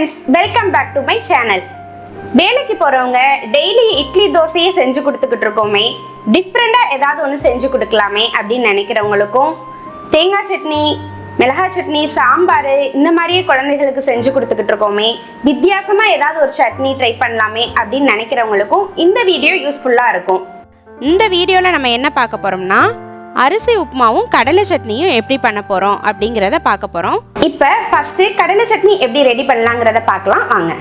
Friends welcome back to my channel வேலைக்கு போகிறவங்க daily idli தோசையே செஞ்சு கொடுத்துக்கிட்டு இருக்கோமே. டிஃப்ரெண்ட்டாக ஏதாவது ஒன்று செஞ்சு கொடுக்கலாமே அப்படின்னு நினைக்கிறவங்களுக்கும் தேங்காய் சட்னி மிளகாய் சட்னி சாம்பார் இந்த மாதிரியே குழந்தைகளுக்கு செஞ்சு கொடுத்துக்கிட்டு இருக்கோமே. வித்தியாசமாக ஏதாவது ஒரு சட்னி ட்ரை பண்ணலாமே அப்படின்னு நினைக்கிறவங்களுக்கும் இந்த வீடியோ யூஸ்ஃபுல்லாக இருக்கும். இந்த வீடியோவில் நம்ம என்ன பார்க்க போகிறோம்னா அரிசி உப்புமாவும் கடலை சட்னியும் எப்படி பண்ண போகிறோம் அப்படிங்கிறத பார்க்க போகிறோம் இப்போ ஃபஸ்ட்டு கடலை சட்னி எப்படி ரெடி பண்ணலாங்கிறத பார்க்கலாம் வாங்க.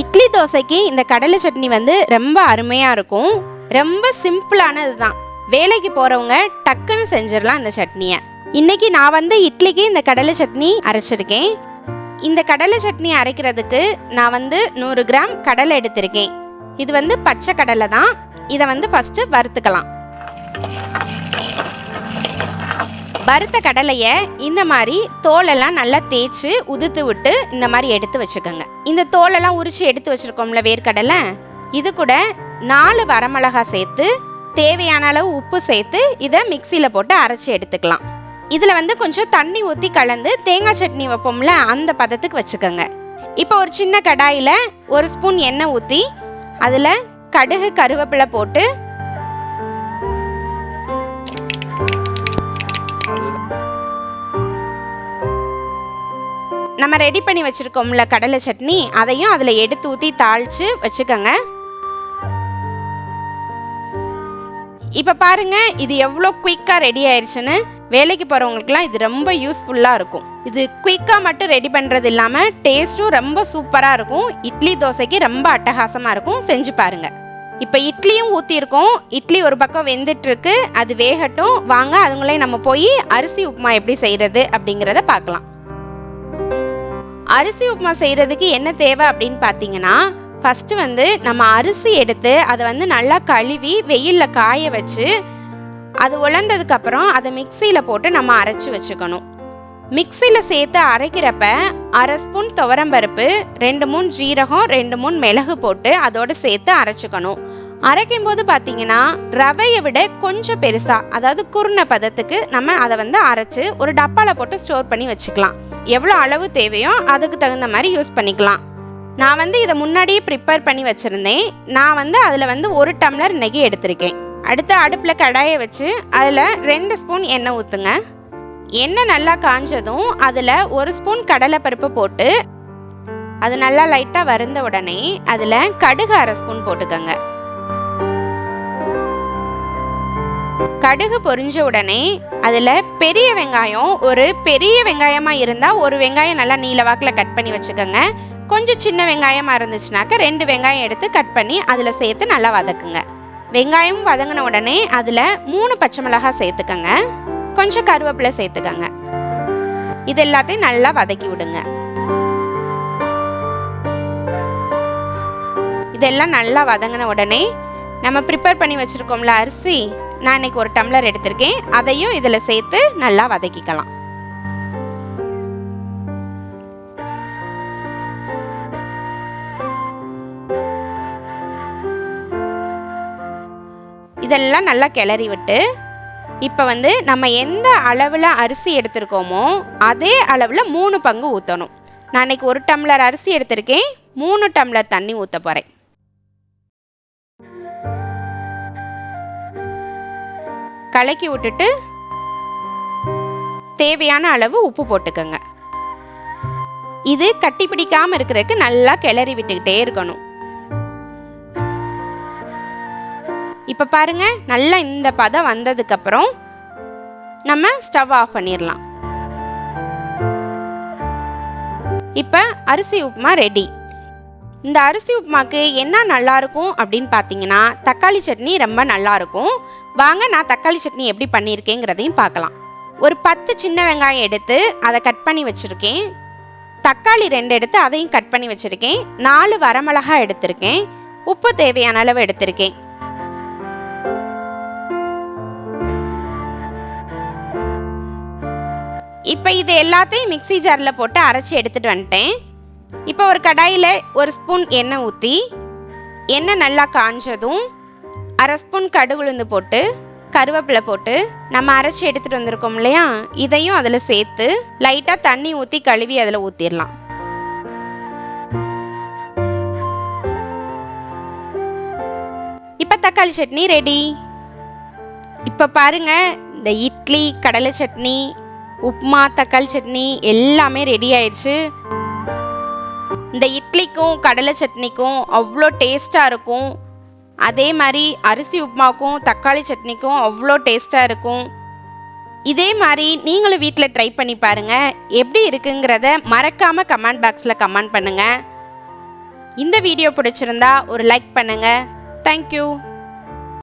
இட்லி தோசைக்கு இந்த கடலை சட்னி வந்து ரொம்ப அருமையாக இருக்கும். ரொம்ப சிம்பிளானது தான். வேலைக்கு போகிறவங்க டக்குன்னு செஞ்சிடலாம் இந்த சட்னியை. இன்னைக்கு நான் வந்து இட்லிக்கு இந்த கடலை சட்னி அரைச்சிருக்கேன். இந்த கடலை சட்னி அரைக்கிறதுக்கு நான் வந்து நூறு கிராம் கடலை எடுத்திருக்கேன். இது வந்து பச்சை கடலை தான். இதை வந்து ஃபஸ்ட்டு வறுத்துக்கலாம். வறுத்த கடலையை இந்த மாதிரி தோலெல்லாம் நல்லா தேய்ச்சி உதுத்து விட்டு இந்த மாதிரி எடுத்து வச்சுக்கோங்க. இந்த தோலெல்லாம் உரிச்சு எடுத்து வச்சுருக்கோம்ல வேர்க்கடலை? இது கூட நாலு வரமிளகாய் சேர்த்து தேவையான அளவு உப்பு சேர்த்து இதை மிக்சியில் போட்டு அரைச்சி எடுத்துக்கலாம். இதில் வந்து கொஞ்சம் தண்ணி ஊற்றி கலந்து தேங்காய் சட்னி வைப்போம்ல அந்த பதத்துக்கு வச்சுக்கோங்க. இப்போ ஒரு சின்ன கடாயில் ஒரு ஸ்பூன் எண்ணெய் ஊற்றி அதில் கடுகு கருவேப்பிலை போட்டு நம்ம ரெடி பண்ணி வச்சுருக்கோம்ல கடலை சட்னி அதையும் அதில் எடுத்து ஊற்றி தாளித்து வச்சுக்கோங்க. இப்போ பாருங்க இது எவ்வளோ குயிக்காக ரெடி ஆயிடுச்சுன்னு வேலைக்கு போகிறவங்களுக்குலாம் இது ரொம்ப யூஸ்ஃபுல்லாக இருக்கும். இது குயிக்காக மட்டும் ரெடி பண்ணுறது இல்லாமல் டேஸ்ட்டும் ரொம்ப சூப்பராக இருக்கும். இட்லி தோசைக்கு ரொம்ப அட்டகாசமாக இருக்கும். செஞ்சு பாருங்க. இப்போ இட்லியும் ஊற்றிருக்கோம் இட்லி ஒரு பக்கம் வெந்துட்டுருக்கு. அது வேகட்டும். வாங்க அதுங்களே நம்ம போய் அரிசி உப்புமா எப்படி செய்கிறது அப்படிங்கிறத பார்க்கலாம். அரிசி உப்புமா செய்கிறதுக்கு என்ன தேவை அப்படின்னு பார்த்தீங்கன்னா ஃபஸ்ட்டு வந்து நம்ம அரிசி எடுத்து அதை வந்து நல்லா கழுவி வெயிலில் காய வச்சு அது உலர்ந்ததுக்கப்புறம் அதை மிக்சியில் போட்டு நம்ம அரைச்சி வச்சுக்கணும். மிக்சியில் சேர்த்து அரைக்கிறப்ப அரை ஸ்பூன் துவரம்பருப்பு ரெண்டு மூணு ஜீரகம் ரெண்டு மூணு மிளகு போட்டு அதோடு சேர்த்து அரைச்சிக்கணும். அரைக்கும் போது பார்த்தீங்கன்னா ரவையை விட கொஞ்சம் பெருசாக அதாவது குருண பதத்துக்கு நம்ம அதை வந்து அரைச்சி ஒரு டப்பாவில் போட்டு ஸ்டோர் பண்ணி வச்சுக்கலாம். எவ்வளோ அளவு தேவையோ அதுக்கு தகுந்த மாதிரி யூஸ் பண்ணிக்கலாம். நான் வந்து இதை முன்னாடியே ப்ரிப்பேர் பண்ணி வச்சுருந்தேன். நான் வந்து அதில் வந்து ஒரு டம்ளர் நெகி எடுத்திருக்கேன். அடுத்து அடுப்பில் கடாயை வச்சு அதில் ரெண்டு ஸ்பூன் எண்ணெய் ஊற்றுங்க எண்ணெய் நல்லா காஞ்சதும் அதில் ஒரு ஸ்பூன் கடலைப்பருப்பு போட்டு அது நல்லா லைட்டாக வறுந்த உடனே அதில் கடுகு அரை ஸ்பூன் போட்டுக்கோங்க. கடுகு பொரிஞ்ச உடனே அதில் பெரிய வெங்காயம் ஒரு பெரிய வெங்காயமாக இருந்தால் ஒரு வெங்காயம் நல்லா நீல வாக்கில் கட் பண்ணி வச்சுக்கோங்க. கொஞ்சம் சின்ன வெங்காயமாக இருந்துச்சுனாக்க ரெண்டு வெங்காயம் எடுத்து கட் பண்ணி அதில் சேர்த்து நல்லா வதக்குங்க. வெங்காயம் வதங்கின உடனே அதில் மூணு பச்சை மிளகாய் சேர்த்துக்கோங்க. கொஞ்சம் கருவேப்பிலை சேர்த்துக்கோங்க. இது எல்லாத்தையும் நல்லா வதக்கி விடுங்க. இதெல்லாம் நல்லா வதங்கின உடனே நம்ம ப்ரிப்பேர் பண்ணி வச்சுருக்கோம்ல அரிசி நான் இன்னைக்கு ஒரு டம்ளர் எடுத்திருக்கேன். அதையும் இதில் சேர்த்து நல்லா வதக்கிக்கலாம். இதெல்லாம் நல்லா கிளறி விட்டு இப்போ வந்து நம்ம எந்த அளவில் அரிசி எடுத்திருக்கோமோ அதே அளவில் மூணு பங்கு ஊற்றணும் நான் இன்றைக்கி ஒரு டம்ளர் அரிசி எடுத்திருக்கேன். மூணு டம்ளர் தண்ணி ஊற்ற போகிறேன் கலக்கி விட்டுட்டு தேவையான அளவு உப்பு போட்டுக்கோங்க. இது கட்டி பிடிக்காம இருக்கிறதுக்கு நல்லா கிளறி விட்டுக்கிட்டே இருக்கணும். இப்போ பாருங்க நல்லா இந்த பதம் வந்ததுக்கப்புறம் நம்ம ஸ்டவ் ஆஃப் பண்ணிடலாம் இப்போ அரிசி உப்புமா ரெடி இந்த அரிசி உப்புமாக்கு என்ன நல்லா இருக்கும் அப்படின்னு பார்த்தீங்கன்னா தக்காளி சட்னி ரொம்ப நல்லா இருக்கும் வாங்க நான் தக்காளி சட்னி எப்படி பண்ணியிருக்கேங்கிறதையும் பார்க்கலாம். ஒரு பத்து சின்ன வெங்காயம் எடுத்து அதை கட் பண்ணி வச்சுருக்கேன். தக்காளி ரெண்டு எடுத்து அதையும் கட் பண்ணி வச்சுருக்கேன். நாலு வரமிளகாய் எடுத்திருக்கேன். உப்பு தேவையான அளவு எடுத்திருக்கேன். இப்போ இது எல்லாத்தையும் மிக்ஸி ஜாரில் போட்டு அரைச்சி எடுத்துகிட்டு வந்துட்டேன். இப்போ ஒரு கடாயில் ஒரு ஸ்பூன் எண்ணெய் ஊற்றி எண்ணெய் நல்லா காஞ்சதும் அரை ஸ்பூன் கடுகுளுந்து போட்டு கருவேப்பிலை போட்டு நம்ம அரைச்சி எடுத்துகிட்டு வந்திருக்கோம் இல்லையா? இதையும் அதில் சேர்த்து லைட்டாக தண்ணி ஊற்றி கழுவி அதில் ஊற்றிடலாம் இப்போ தக்காளி சட்னி ரெடி இப்போ பாருங்கள் இந்த இட்லி கடலை சட்னி உப்புமா தக்காளி சட்னி எல்லாமே ரெடி ஆயிடுச்சு. இந்த இட்லிக்கும் கடலை சட்னிக்கும் அவ்வளோ டேஸ்ட்டாக இருக்கும். அதே மாதிரி அரிசி உப்புமாவுக்கும் தக்காளி சட்னிக்கும் அவ்வளோ டேஸ்ட்டாக இருக்கும். இதே மாதிரி நீங்களும் வீட்டில் ட்ரை பண்ணி பாருங்கள் எப்படி இருக்குங்கிறத மறக்காமல் கமெண்ட் பாக்ஸில் கமெண்ட் பண்ணுங்கள் இந்த வீடியோ பிடிச்சிருந்தா ஒரு லைக் பண்ணுங்கள் தேங்க்யூ